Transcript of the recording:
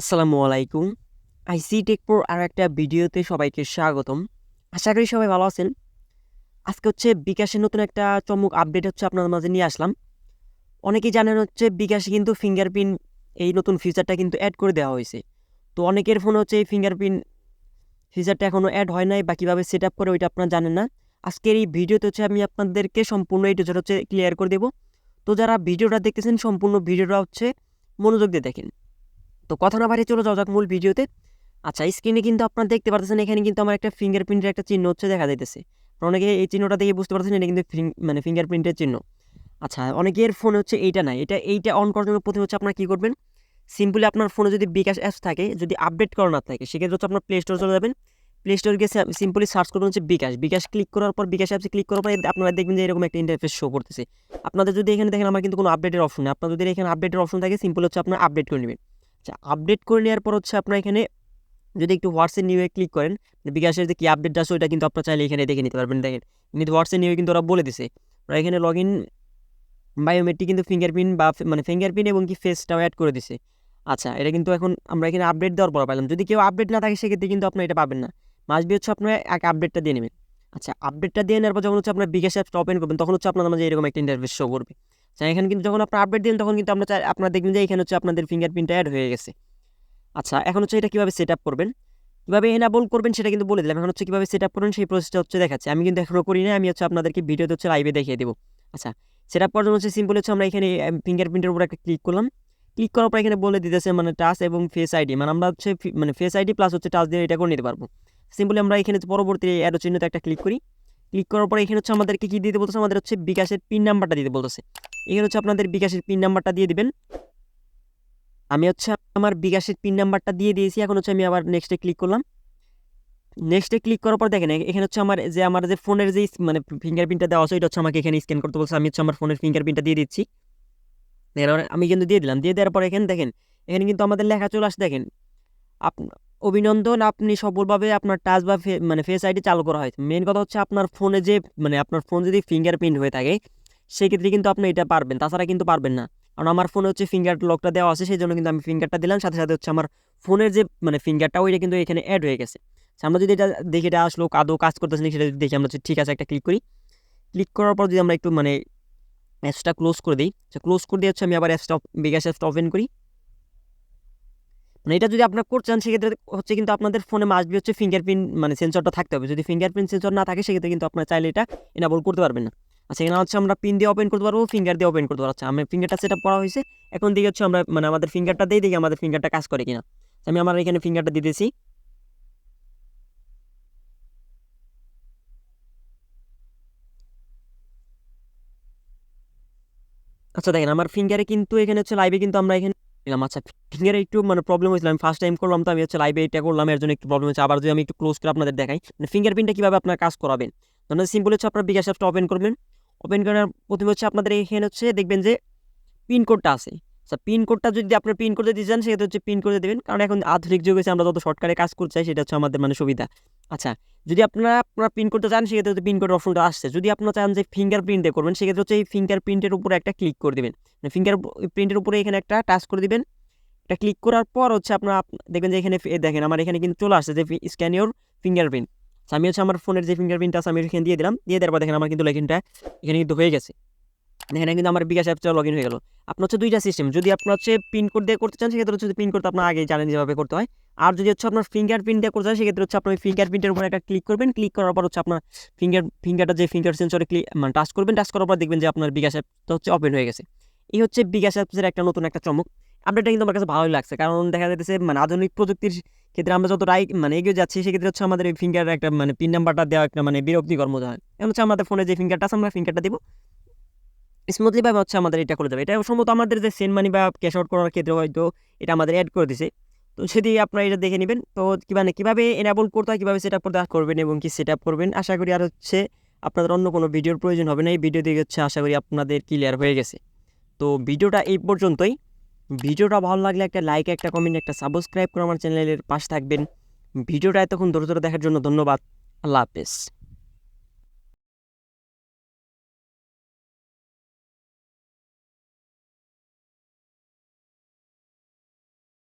আসসালামু আলাইকুম। আইসি টেকপোর আর একটা ভিডিওতে সবাইকে স্বাগতম। আশা করি সবাই ভালো আছেন। আজকে হচ্ছে বিকাশের নতুন একটা চমক আপডেট হচ্ছে আপনাদের মাঝে নিয়ে আসলাম। অনেকেই জানেন হচ্ছে বিকাশে কিন্তু ফিঙ্গারপ্রিন্ট এই নতুন ফিচারটা কিন্তু অ্যাড করে দেওয়া হয়েছে। তো অনেকের ফোনে হচ্ছে এই ফিঙ্গারপ্রিন্ট ফিচারটা এখনও অ্যাড হয় নাই বা কীভাবে সেট আপ করে ওইটা আপনারা জানেন না। আজকের এই ভিডিওতে হচ্ছে আমি আপনাদেরকে সম্পূর্ণ এই হচ্ছে ক্লিয়ার করে দেবো। তো যারা ভিডিওটা দেখতেছেন, সম্পূর্ণ ভিডিওটা হচ্ছে মনোযোগ দিয়ে দেখেন। তো কথা না বাড়িয়ে চলে যাওয়া যাক মূল ভিডিওতে। আচ্ছা স্ক্রিনে কিন্তু আপনারা দেখতে পারতেছেন, এখানে কিন্তু আমার একটা ফিঙ্গারপ্রিন্টের একটা চিহ্ন হচ্ছে দেখা যাইতেছে। অনেকে এই চিহ্নটা দেখে বুঝতে পারছেন এটা কিন্তু মানে ফিঙ্গারপ্রিন্টের চিহ্ন। আচ্ছা অনেকের ফোনে হচ্ছে এইটা নাই এটা এইটা অন করার জন্য প্রথমে হচ্ছে আপনার কী করবেন? সিম্পলি আপনার ফোনে যদি বিকাশ অ্যাপস থাকে, যদি আপডেট করা না থাকে, সেক্ষেত্রে হচ্ছে আপনার প্লে স্টোর চলে যাবেন। প্লে স্টোর গিয়ে সিম্পলি সার্চ করবেন হচ্ছে বিকাশ। বিকাশ ক্লিক করার পর, বিকাশ অ্যাপসে ক্লিক করার পর আপনারা দেখবেন যে এরকম একটা ইন্টারফেস শো করতেছে। আপনাদের যদি এখানে দেখেন, আমার কিন্তু কোনো আপডেটের অপশন নেই। আপনার যদি এখানে আপডেটের অপশন থাকে সিম্পল হচ্ছে আপনার আপডেট করে নেবেন। আচ্ছা আপডেট করে নেওয়ার পর হচ্ছে আপনার এখানে যদি একটু হোয়াটসঅ্যাপ নিয়ে ক্লিক করেন বিকাশের যে কী আপডেট আসে ওইটা কিন্তু আপনার চাইলে এখানে দেখে নিতে পারবেন। দেখেন কিন্তু হোয়াটসঅ্যাপ নিয়ে কিন্তু ওরা বলে দিছে। ওরা এখানে লগ ইন বায়োমেট্রিক কিন্তু ফিঙ্গারপ্রিন্ট বা মানে ফিঙ্গারপ্রিন্ট এবং কি ফেসটাও অ্যাড করে দিছে। আচ্ছা এটা কিন্তু এখন আমরা এখানে আপডেট দেওয়ার পর পাইলাম। যদি কেউ আপডেট না থাকে সেক্ষেত্রে কিন্তু আপনার এটা পাবেন না। মাসবি হচ্ছে আপনার এক আপডেটটা দিয়ে নেবেন। আচ্ছা আপডেটটা দিয়ে নেওয়ার পর যখন হচ্ছে আপনার বিকাশ অ্যাপটা ওপেন করবেন, তখন হচ্ছে আপনার মাঝে এরকম একটা ইন্টারফেস শো করবে। এখানে কিন্তু যখন আপনার আপডেট দিন তখন কিন্তু আপনার আপনারা দেখবেন যে এখানে হচ্ছে আপনাদের ফিঙ্গারপ্রিন্টটা অ্যাড হয়ে গেছে। আচ্ছা এখন হচ্ছে এটা কীভাবে সেট আপ করবেন? কীভাবে এনাবল করবেন সেটা কিন্তু বলে দিলাম। এখন হচ্ছে কীভাবে সেট আপ করবেন সেই প্রসেসটা হচ্ছে দেখাচ্ছে। আমি কিন্তু এখনও করি না আমি হচ্ছে আপনাদেরকে ভিডিওতে হচ্ছে লাইভে দেখিয়ে দেবো। আচ্ছা সেট আপ করার জন্য হচ্ছে সিম্পল হচ্ছে আমরা এখানে ফিঙ্গারপ্রিন্টের উপর একটা ক্লিক করলাম। ক্লিক করার পর এখানে বলে দিতেছে মানে টাচ এবং ফেস আইডি মানে আমরা হচ্ছে মানে ফেস আইডি প্লাস হচ্ছে টাচ দিয়ে এটা করে নিতে পারব। সিম্পলি আমরা এখানে পরবর্তী অ্যারো চিহ্নতে একটা ক্লিক করি। ক্লিক করার পর এখানে হচ্ছে আমাদেরকে কী দিতে বলতেছে? আমাদের হচ্ছে বিকাশের পিন নাম্বারটা দিতে বলতেছে। এখানে হচ্ছে আপনাদের বিকাশের পিন নাম্বারটা দিয়ে দিবেন। আমি হচ্ছে আমার বিকাশের পিন নাম্বারটা দিয়ে দিয়েছি, এখন হচ্ছে আমি আবার নেক্সটে ক্লিক করলাম। নেক্সটে ক্লিক করার পর দেখেন, এখানে হচ্ছে আমার যে আমার যে ফোনের যে মানে ফিঙ্গারপ্রিন্টটা দেওয়া আছে, এটা হচ্ছে আমাকে এখানে স্ক্যান করতে বলছে। আমি হচ্ছে আমার ফোনের ফিঙ্গারপ্রিন্টটা দিয়ে দিচ্ছি। আমি কিন্তু দিয়ে দিলাম। দিয়ে দেওয়ার পর এখানে দেখেন, এখানে কিন্তু আমাদের লেখা চলে আসে, দেখেন। আপ অভিনন্দন, আপনি সফলভাবে আপনার টাচ বা মানে ফেস আইডি চালু করা হয় মেন কথা হচ্ছে আপনার ফোনে যে মানে আপনার ফোন যদি ফিঙ্গারপ্রিন্ট হয়ে থাকে সেক্ষেত্রে কিন্তু আপনি এটা পারবেন তাছাড়া কিন্তু পারবেন না। কারণ আমার ফোনে হচ্ছে ফিঙ্গার লকটা দেওয়া আছে সেই জন্য কিন্তু আমি ফিঙ্গারটা দিলাম সাথে সাথে হচ্ছে আমার ফোনের যে মানে ফিঙ্গারটা ওইটা কিন্তু এখানে অ্যাড হয়ে গেছে। আচ্ছা, আমরা যদি এটা দেখে এটা আসলো আদৌ কাজ করতেছে সেটা যদি দেখি আমরা হচ্ছে ঠিক আছে একটা ক্লিক করি। ক্লিক করার পর যদি আমরা একটু মানে অ্যাপসটা ক্লোজ করে দিই আচ্ছা ক্লোজ করে দিয়ে হচ্ছে আমি আবার অ্যাপসটা বিকাশ অ্যাপসটা ওপেন করি। মানে এটা যদি আপনার করতে চান সেক্ষেত্রে হচ্ছে কিন্তু আপনাদের ফোনে মাসবি হচ্ছে ফিঙ্গারপ্রিন্ট মানে সেন্সরটা থাকতে হবে। যদি ফিঙ্গারপ্রিন্ট সেন্সর না থাকে সেক্ষেত্রে কিন্তু আপনার চাইলে এটা এনাবল করতে পারবেন না। আচ্ছা এখানে হচ্ছে আমরা পিন দিয়ে ওপেন করতে পারব ফিঙ্গার দিয়ে ওপেন করতে পারব। আচ্ছা আমি ফিঙ্গারটা সেট আপ করা হয়েছে। এখন দিকে হচ্ছে আমরা মানে আমাদের ফিঙ্গারটা দিয়ে দেখি আমাদের ফিঙ্গারটা কাজ করে কিনা। আচ্ছা, আমি আমার এখানে ফিঙ্গারটা দিতেছি। আচ্ছা দেখেন আমার ফিঙ্গারে কিন্তু এখানে হচ্ছে লাইভে কিন্তু আমরা এখানে দিলাম। আচ্ছা ফিঙ্গারে একটু মানে প্রবলেম হয়েছিল আমি ফার্স্ট টাইম করলাম তো আমি হচ্ছে লাইভে এটা করলাম এর জন্য একটু প্রবলেম হচ্ছে আবার যদি আমি একটু ক্লোজ করে আপনাদের দেখাই মানে ফিঙ্গারপ্রিন্টটা কীভাবে আপনার কাজ করাবেন? ধরেন সিম্পল হচ্ছে আপনার বিকাশ অ্যাপটা ওপেন করবেন। ওপেন করার প্রথমে হচ্ছে আপনাদের এখানে হচ্ছে দেখবেন যে পিন কোডটা আছে। আচ্ছা পিন কোডটা যদি আপনার পিন কোডে দিতে চান, সেক্ষেত্রে হচ্ছে পিন করে দেবেন। কারণ এখন আধুনিক যুগ হয়েছে আমরা যত শর্টকাটে কাজ করতে চাই, সেটা হচ্ছে আমাদের মানে সুবিধা। আচ্ছা যদি আপনারা আপনারা পিন করতে চান, সেক্ষেত্রে হচ্ছে পিন কোড অপশনটা আসছে। যদি আপনারা চান যে ফিঙ্গার প্রিন্ট করবেন, সেক্ষেত্রে হচ্ছে এই ফিঙ্গার প্রিন্টের উপরে একটা ক্লিক করে দেবেন। ফিঙ্গার প্রিন্টের উপরে এখানে একটা টাচ করে দিবেন। এটা ক্লিক করার পর হচ্ছে আপনার আপ- দেখবেন যে এখানে দেখেন, আমার এখানে কিন্তু চলে আসছে যে স্ক্যান ইউর ফিঙ্গারপ্রিন্ট আমি হচ্ছে আমার ফোনের যে ফিঙ্গারপ্রিন্ট আছে, আমি এখানে দিয়ে দিলাম। দিয়ে দেওয়ার পর দেখেন আমার কিন্তু লেখিনটা এখানে কিন্তু হয়ে গেছে। এখানে কিন্তু আমার বিকাশ অ্যাপটা লগ ইন হয়ে গেল। আপনার হচ্ছে দুইটা সিস্টেম যদি আপনার হচ্ছে পিন কোড দিয়ে করতে চান, সেক্ষেত্রে হচ্ছে পিন কোড আপনার আগে জানেন যেভাবে করতে হয়। আর যদি হচ্ছে আপনার ফিঙ্গার প্রিন্ট দিয়ে করতে চান, সেক্ষেত্রে হচ্ছে আপনার ফিঙ্গার প্রিন্টের উপর একটা ক্লিক করবেন। ক্লিক করার পর হচ্ছে আপনার ফিঙ্গার ফিঙ্গারটা যে ফিঙ্গার সেন্সরে ক্লিক মানে টাচ করবেন টাচ করার পর দেখবেন যে আপনার বিকাশ অ্যাপটা হচ্ছে ওপেন হয়ে গেছে। এই হচ্ছে বিকাশ অ্যাপসের একটা নতুন একটা চমক। আপডেটটা কিন্তু আমার কাছে ভালোই লাগছে। কারণ দেখা যাচ্ছে মানে আধুনিক প্রযুক্তির ক্ষেত্রে আমরা যত রাই মানে এগিয়ে যাচ্ছি, সেক্ষেত্রে হচ্ছে আমাদের এই ফিঙ্গার একটা মানে পিন নাম্বারটা দেওয়া একটা মানে বিরক্তিকর মনে হয়। এখন হচ্ছে আমাদের ফোনে যে ফিঙ্গারটা আছে, আমরা ফিঙ্গারটা দিব। স্মুথলি ভাবে হচ্ছে আমাদের এটা করে দেবে। এটা সম্ভবত আমাদের যে সেন্ড মানি বা ক্যাশ আউট করার ক্ষেত্রে হয়তো এটা আমাদের অ্যাড করে দিছে। তো যদি আপনারা এটা দেখে নেবেন। তো মানে কীভাবে এনাবল করতে হয়, কীভাবে সেট আপ করতে করবেন এবং কি সেট আপ করবেন, আশা করি আর হচ্ছে আপনাদের অন্য কোনো ভিডিওর প্রয়োজন হবে না। এই ভিডিও দেখে হচ্ছে আশা করি আপনাদের ক্লিয়ার হয়ে গেছে। তো ভিডিওটা এই পর্যন্তই। ভিডিওটা ভালো লাগলে একটা লাইক একটা কমেন্ট একটা সাবস্ক্রাইব করে আমার চ্যানেলের পাশে থাকবেন। ভিডিওটা এতক্ষণ ধরে দেখার জন্য ধন্যবাদ। আল্লাহ হাফেজ।